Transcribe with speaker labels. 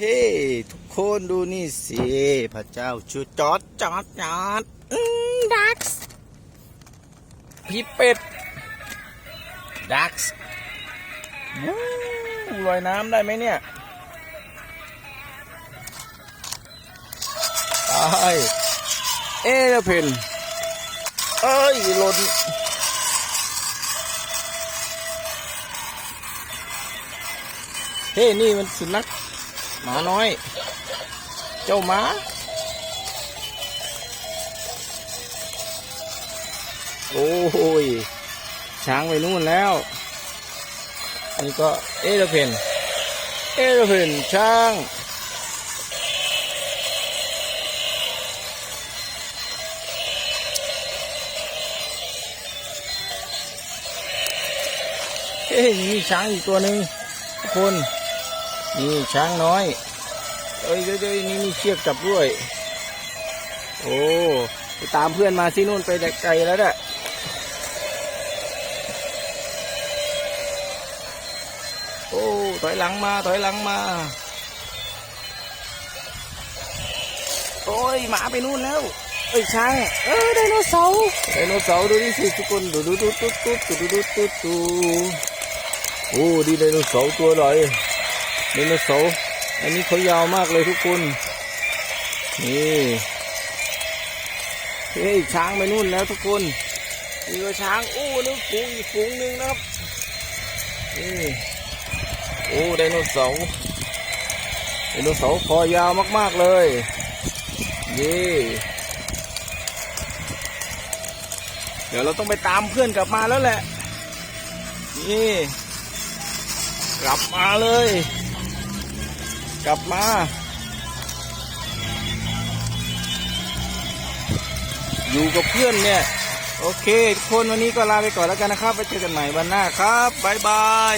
Speaker 1: เฮ้ทุกคนดูนี่สิ พระเจ้าชูจอดจอดจอดอืมดักส์พี่เป็ดดักส์วู้ลอยน้ำได้ไหมเนี่ยตายเอเลเพนเอ้ยหล่นเฮ้ นี่มันสุนัข หมาน้อย เจ้าหมาโอ้ยช้างไปนู่นแล้ว นี่ก็เอเดเพนเอเดเพนช้างเฮ้ยมีช้างอีกตัวหนึ่งทุกคน นี่ช้างน้อย เอ้ยเอ้ยนี่มีเชือกจับด้วย โอ้ไปตามเพื่อนมาสินู่นไปไกลแล้วเนี่ยโอ้ถอยหลังมาถอยหลังมา โอ้ยหมาไปนู่นแล้วเอ้ยช้างเออไดโนเสาร์ไดโนเสาร์ดูดิสิทุกคนดูดูดูดูดูดูดูดูดูดูโอ้ดีไดโนเสาร์ตัวใหญ่ ไดโนเสาร์อันนี้เขายาวมากเลยทุกคน นี่เฮ้ยช้างไปนู่นแล้วทุกคนนี่ก็ช้างโอ้นึกฝูงอีกฝูงหนึ่งนะครับนี่โอ้ไดโนเสาร์ไดโนเสาร์คอยาวมากๆเลยนี่เดี๋ยวเราต้องไปตามเพื่อนกลับมาแล้วแหละ นี่ กลับมาเลย กลับมาอยู่กับเพื่อนเนี่ย โอเค ทุกคนวันนี้ก็ลาไปก่อนแล้วกันนะครับ ไปเจอกันใหม่วันหน้าครับ บ๊ายบาย